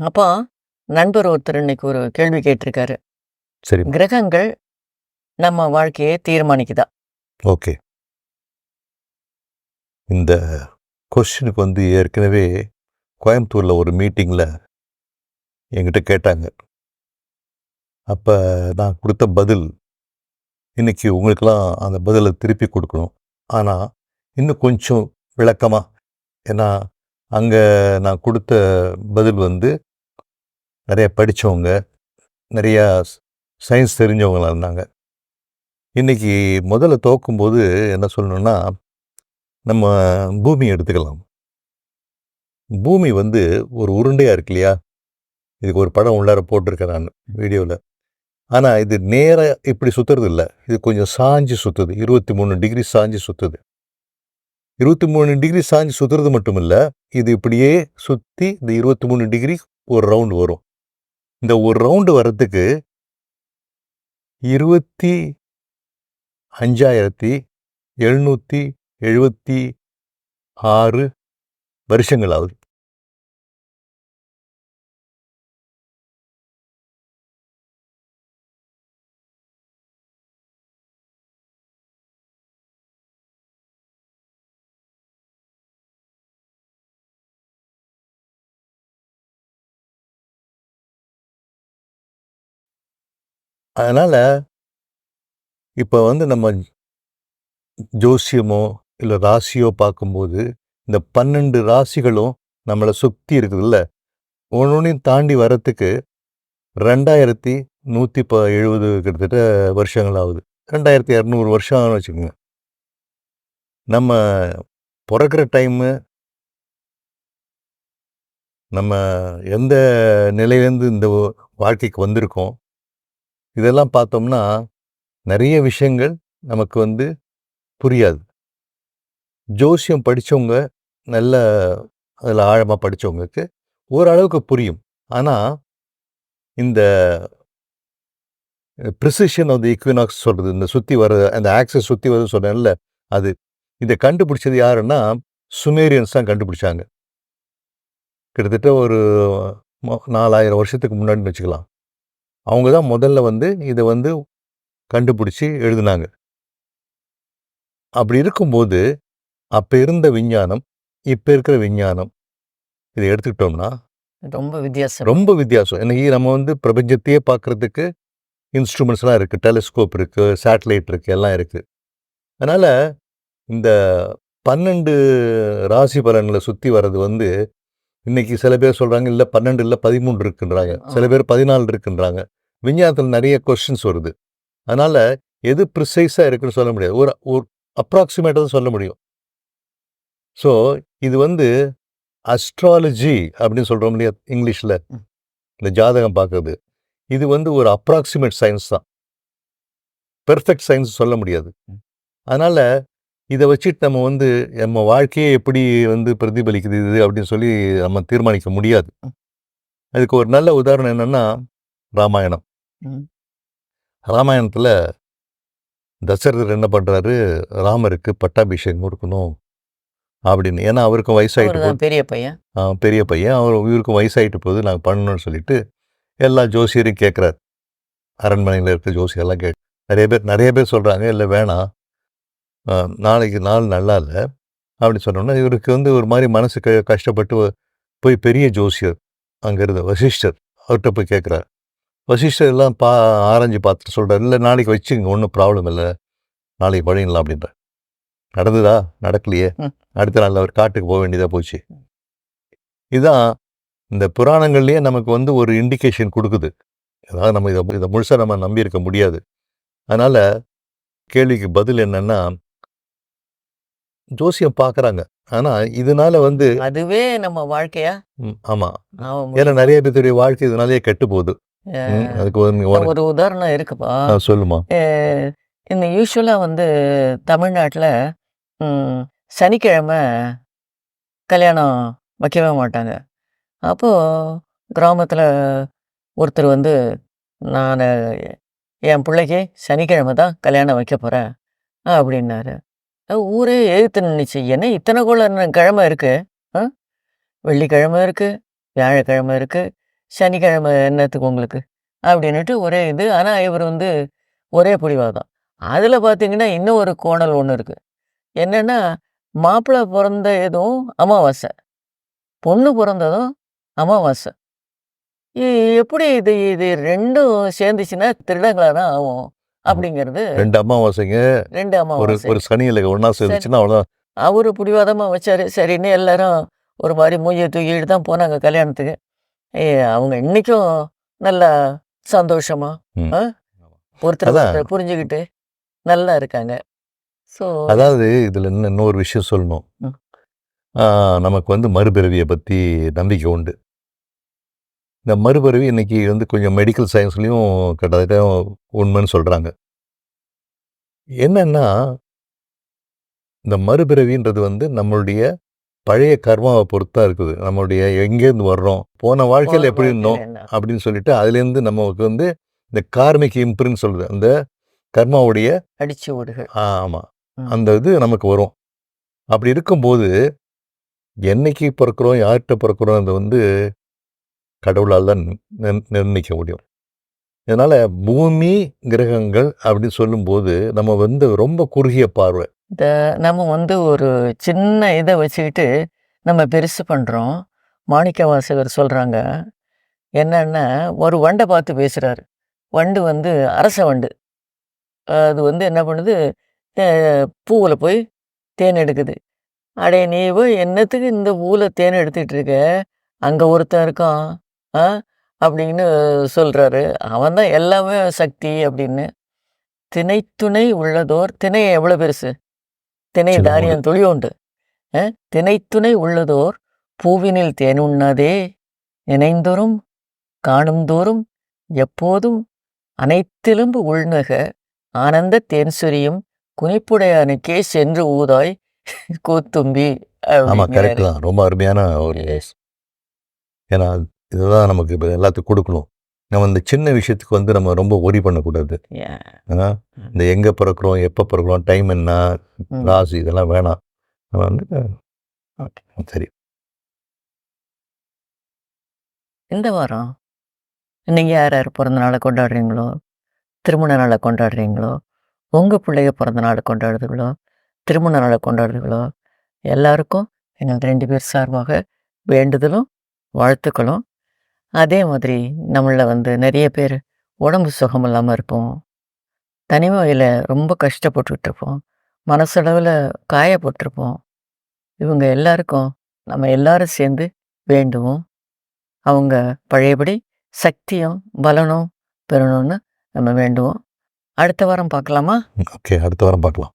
அப்போ நண்பர் ஒருத்தர் இன்னைக்கு ஒரு கேள்வி கேட்டிருக்காரு. சரி. கிரகங்கள் நம்ம வாழ்க்கையை தீர்மானிக்குதா? ஓகே. இந்த கொஸ்டினுக்கு வந்து ஏற்கனவே கோயம்புத்தூர்ல ஒரு மீட்டிங்ல என்கிட்ட கேட்டாங்க. அப்ப நான் குடுத்த பதில், இன்னைக்கு உங்களுக்கெல்லாம் அந்த பதில திருப்பி குடுக்கணும். ஆனா, இன்னும் கொஞ்சம் விளக்கமா ஏன்னா, அங்க நான் குடுத்த பதில் வந்து நிறைய படித்தவங்க நிறையா சயின்ஸ் தெரிஞ்சவங்களா இருந்தாங்க. இன்றைக்கி முதல்ல தோக்கும்போது என்ன சொல்லணும்னா, நம்ம பூமி எடுத்துக்கலாம். பூமி வந்து ஒரு உருண்டையாக இருக்கு இல்லையா? இதுக்கு ஒரு படம் உள்ளார போட்டிருக்கேன் நான் வீடியோவில் ஆனால் இது நேராக இப்படி சுற்றுறது இல்லை இது கொஞ்சம் சாஞ்சு சுற்றுது இருபத்தி மூணு டிகிரி சாஞ்சு சுற்றுது இருபத்தி மூணு டிகிரி சாஞ்சு சுத்துறது மட்டும் இல்லை இது இப்படியே சுற்றி இந்த 23 டிகிரி ஒரு ரவுண்ட் வரும். இந்த ஒரு ரவுண்டு வர்றதுக்கு இருபத்தி அஞ்சாயிரத்தி எழுநூற்றி எழுபத்தி ஆறு வருஷங்களாவது அதனால் இப்போ வந்து நம்ம ஜோசியமோ, இல்லை ராசியோ பார்க்கும்போது, இந்த 12 ராசிகளும் நம்மளை சுற்றி இருக்குதுல்ல, ஒண்ணொண்ணையும் தாண்டி வர்றதுக்கு 2170 கிட்டத்தட்ட வருஷங்கள் ஆகுது. 2200 வருஷம்னு வச்சுக்கோங்க. நம்ம பிறக்கிற டைமு நம்ம எந்த நிலையிலேருந்து இந்த வாழ்க்கைக்கு வந்திருக்கோம். இதெல்லாம் பார்த்தோம்னா, நிறைய விஷயங்கள் நமக்கு வந்து புரியாது. ஜோசியம் படிச்சவங்க, நல்ல அதில் ஆழமாக படிச்சவங்களுக்கு ஓரளவுக்கு புரியும். ஆனால் இந்த ப்ரிசிஷன் ஆஃப் தி இக்வினாக்ஸ் சொல்றது, இந்த சுற்றி வர அந்த ஆக்சஸ் சுற்றி வருதுன்னு சொன்னேன்ல, அது. இதை கண்டுபிடிச்சது யாருன்னா, சுமேரியன்ஸ் தான் கண்டுபிடிச்சாங்க. கிட்டத்தட்ட ஒரு நாலாயிரம் வருஷத்துக்கு முன்னாடின்னு வச்சுக்கலாம். அவங்க தான் முதல்ல வந்து இத வந்து கண்டுபிடிச்சு எழுதுனாங்க. அப்படி இருக்கும்போது, அப்ப இருந்த விஞ்ஞானம், இப்ப இருக்கிற விஞ்ஞானம், இத எடுத்துக்கிட்டோம்னா ரொம்ப வித்தியாசம். ரொம்ப வித்தியாசம். இன்னைக்கு நம்ம வந்து பிரபஞ்சத்தையே பார்க்கறதுக்கு இன்ஸ்ட்ருமெண்ட்ஸ்லாம் இருக்கு. டெலஸ்கோப் இருக்கு, சேட்டலைட் இருக்கு, எல்லாம் இருக்கு. அதனால, இந்த 12 ராசி பலன்கள சுத்தி வர்றது வந்து, இன்னைக்கு சில பேர் சொல்றாங்க, இல்ல 12 இல்ல 13 இருக்குன்றாங்க. சில. பேர் 14 இருக்குன்றாங்க. விஞ்ஞானத்தில நெறைய கொஸ்டின்ஸ் வருது. அதனால, எது ப்ரிசைஸா இருக்குன்னு சொல்ல முடியாது. ஒரு ஒரு அப்ராக்ஸிமேட்டா தான் சொல்ல முடியும். ஸோ, இது வந்து அஸ்ட்ராலஜி அப்படின்னு சொல்றோம் இல்லையா? இங்கிலீஷ்ல. இந்த ஜாதகம் பார்க்கறது. இது வந்து ஒரு அப்ராக்ஸிமேட் சயன்ஸ் தான். பெர்ஃபெக்ட் சயன்ஸ் சொல்ல முடியாது. அதனால, இத வச்சுட்டு நம்ம வந்து நம்ம வாழ்க்கையே எப்படி வந்து பிரதிபலிக்குது இது அப்படின்னு சொல்லி நம்ம தீர்மானிக்க முடியாது. அதுக்கு ஒரு நல்ல உதாரணம் என்னன்னா, ராமாயணம். ராமாயணத்தில தசரதர் என்ன பண்றாரு, ராமருக்கு பட்டாபிஷேகம் கொடுக்கணும் அப்படின்னு. ஏன்னா, அவருக்கும் வயசாயிட்டு அவரு போகுது. பெரிய பையன். பெரிய பையன். அவர் இவருக்கும் வயசாயிட்டு போகுது. நாங்க பண்ணணும்னு சொல்லிட்டு, எல்லா ஜோசியரையும் கேட்கிறாரு. அரண்மனையில இருக்க ஜோசியர்லாம் கேட் நெறைய பேர் நெறைய பேர் சொல்றாங்க, இல்ல வேணாம். நாளைக்கு நாள் நல்லா இல்ல. அப்படி சொன்னோனே, இவருக்கு வந்து ஒரு மாரி மனசு க கஷ்டப்பட்டு போய் பெரிய ஜோசியர், அங்க இருந்த வசிஷ்டர், அவர்ட்ட போய் கேட்கிறார். வசிஷ்டர் எல்லாம் பா ஆராய்ஞ்சு பார்த்துட்டு சொல்றாரு, "இல்ல நாளைக்கு வச்சுக்கங்க. ஒண்ணும் ப்ராப்ளம் இல்ல. நாளைக்கு பண்ணிடலாம்" அப்படின்றார். நடந்ததா? நடக்கலையே. அடுத்த நாள் அவர் காட்டுக்கு போ வேண்டியதா போச்சு. இதான் இந்த புராணங்கள்லயே நமக்கு வந்து ஒரு இண்டிகேஷன் குடுக்குது. அதாவது நம்ம இத இத முழுசா நம்ம நம்பியிருக்க முடியாது. அதனால, கேள்விக்கு பதில் என்னன்னா ஜோசியம் பார்க்குறாங்க. ஆனா, இதனால வந்து அதுவே நம்ம வாழ்க்கையா? ம். ஆமா. ஆவ ஏன்னா. நெறைய பேத்துடைய வாழ்க்கை இதனாலேயே கெட்டு போகுது. அதுக்கு ஒரு உதாரணம் இருக்குப்பா. சொல்லுமா. இந்த யூசுவலா வந்து தமிழ்நாட்ல ம் சனிக்கிழமை கல்யாணம் வைக்கவே மாட்டாங்க. அப்போ கிராமத்தில ஒருத்தர் வந்து, "நானு என் புள்ளைக்கு சனிக்கிழமை தான் கல்யாணம் வைக்க போறேன்" அப்படின்னாரு. ஊரே எதிர்த்து நின்னுச்சு. "என்ன இத்தன கோள கிழமை இருக்கு? அ வெள்ளிக்கிழமை இருக்கு, வியாழக்கிழமை இருக்கு, சனிக்கிழமை என்னத்துக்கு உங்களுக்கு? அப்படின்னுட்டு ஒரே இது. ஆனால் இவர் வந்து ஒரே பிடிவாதம் அதில் பார்த்தீங்கன்னா இன்னும் ஒரு கோணல் ஒன்று இருக்குது என்னென்னா மாப்பிள்ளை பிறந்த எதுவும் அமாவாசை. பொண்ணு பிறந்ததும் அமாவாசை. எப்படி இது இது ரெண்டும் சேர்ந்துச்சுன்னா திருடங்களா தான் ஆகும் அப்படிங்கிறது ரெண்டு அமாவாசைங்க. ரெண்டு அமாவாசை. ஒரு சனியில் ஒன்றா சேர்ந்துச்சுன்னா அவ்வளோதான் அவரு பிடிவாதமாக வச்சாரு. சரின்னு எல்லாரும் ஒரு மாதிரி மூஞ்சியை தூக்கிட்டு தான் போனாங்க கல்யாணத்துக்கு. அவங்க இன்னைக்கும் நல்லா சந்தோஷமா? ஒருத்தர் புரிஞ்சுக்கிட்டு நல்லா இருக்காங்க. ஸோ அதாவது இதில் இன்னும் இன்னொரு விஷயம் சொல்லணும். நமக்கு வந்து மறுபிறவியை பற்றி நம்பிக்கை உண்டு. இந்த மறுபிறவி இன்னைக்கு வந்து கொஞ்சம் மெடிக்கல் சயின்ஸ்லேயும் கிட்டத்தட்ட உண்மைன்னு சொல்கிறாங்க என்னன்னா இந்த மறுபிறவின்றது வந்து நம்மளுடைய பழைய கர்மாவை பொறுத்தா இருக்குது. நம்மளுடைய எங்கேருந்து வர்றோம் போன வாழ்க்கையில் எப்படி இருந்தோம் அப்படின்னு சொல்லிட்டு அதுலேருந்து நமக்கு வந்து இந்த கார்மிக் இம்ப்ரின்னு சொல்லுது அந்த கர்மாவுடைய அடிச்சு ஓடுகள். ஆமாம். அந்த இது நமக்கு வரும். அப்படி இருக்கும்போது என்னைக்கு பிறக்கிறோம் யார்கிட்ட பிறக்கிறோம் அது வந்து கடவுளால் தான் நிர்- நிர்ணயிக்க முடியும். இதனால் பூமி கிரகங்கள் அப்படின்னு சொல்லும்போது நம்ம வந்து ரொம்ப குறுகிய பார்வை. இந்த நம்ம வந்து ஒரு சின்ன இதை வச்சுக்கிட்டு நம்ம பெருசு பண்ணுறோம் மாணிக்க வாசகர் சொல்கிறாங்க என்னென்னா ஒரு வண்டை பார்த்து பேசுகிறாரு வண்டு வந்து அரச வண்டு. அது வந்து என்ன பண்ணுது? பூவில் போய் தேன் எடுக்குது. அடே நீ போய் என்னத்துக்கு இந்த பூவில் தேன் எடுத்துக்கிட்டு இருக்க? அங்கே ஒருத்தன் இருக்கான். ஆ? அப்படின்னு சொல்கிறாரு அவன் தான் எல்லாமே சக்தி அப்படின்னு. திணைத்துணை உள்ளதோர் திணை எவ்வளோ பெருசு? திணை சின்ன தானியம் துளியோண்டு அஹ், திணைத்துணை உள்ளதோர் பூவினில் தேனுண்ணாதே. நினைந்தோறும் காணும்தோறும் எப்போதும் அனைத்திலும் உள்நக ஆனந்த தேன் சொரியும் குனிப்புடையானுக்கே சென்று ஊதாய் கூத்தும்பி ஆமாம். கரெக்ட் தான். ரொம்ப அருமையான ஒரு. ஏன்னா இதுதான் நமக்கு இப்போ எல்லாத்துக்கும் கொடுக்கணும். நம்ம இந்த சின்ன விஷயத்துக்கு வந்து நம்ம ரொம்ப ஒரி பண்ணக்கூடாது. இந்த எங்கே பிறக்கிறோம் எப்போ பிறக்கிறோம் டைம் என்ன. ராசி இதெல்லாம் வேணாம். நம்ம வந்து சரி. இந்த வாரம் நீங்கள் யார் யார் பிறந்த நாளை கொண்டாடுறீங்களோ திருமண நாளை கொண்டாடுறீங்களோ உங்கள் பிள்ளைய பிறந்த நாளை கொண்டாடுறீங்களோ திருமண நாளை கொண்டாடுறீங்களோ எல்லாருக்கும் எங்கள் ரெண்டு பேர் சார்பாக வேண்டுதலும் வாழ்த்துக்களும் அதே மாதிரி நம்மளில் வந்து நிறைய பேர் உடம்பு சுகம் இல்லாமல் இருப்போம். தனிமையில் ரொம்ப கஷ்டப்பட்டுக்கிட்டு இருப்போம் மனசளவில் காயப்பட்டிருப்போம். இவங்க எல்லாருக்கும் நம்ம எல்லாரும் சேர்ந்து வேண்டுவோம். அவங்க பழையபடி சக்தியும் பலனும் பெறணும்னு நம்ம வேண்டுவோம். அடுத்த வாரம் பார்க்கலாமா? ஓகே. அடுத்த வாரம் பார்க்கலாம்.